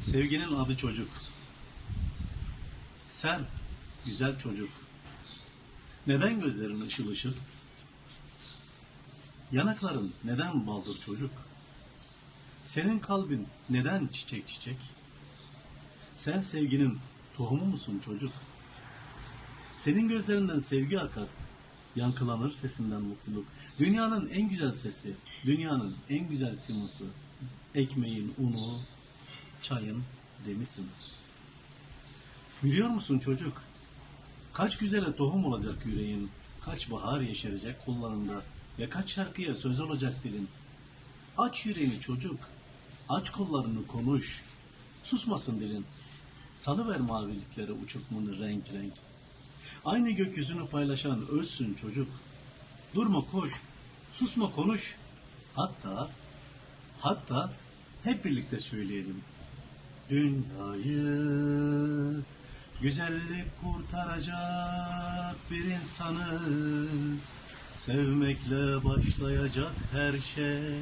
Sevginin adı çocuk. Sen güzel çocuk. Neden gözlerin ışıl ışıl? Yanakların neden baldır çocuk? Senin kalbin neden çiçek çiçek? Sen sevginin tohumu musun çocuk? Senin gözlerinden sevgi akar, yankılanır sesinden mutluluk. Dünyanın en güzel sesi, dünyanın en güzel siması, ekmeğin unu, çayın demisin. Biliyor musun çocuk? Kaç güzele tohum olacak yüreğin, kaç bahar yeşerecek kollarında ve kaç şarkıya söz olacak dilin. Aç yüreğini çocuk, aç kollarını konuş, susmasın dilin. Salıver maviliklere uçurtmanı renk renk. Aynı gökyüzünü paylaşan özsün çocuk. Durma koş, susma konuş. Hatta, hatta hep birlikte söyleyelim. Dünyayı güzellik kurtaracak bir insanı sevmekle başlayacak her şey.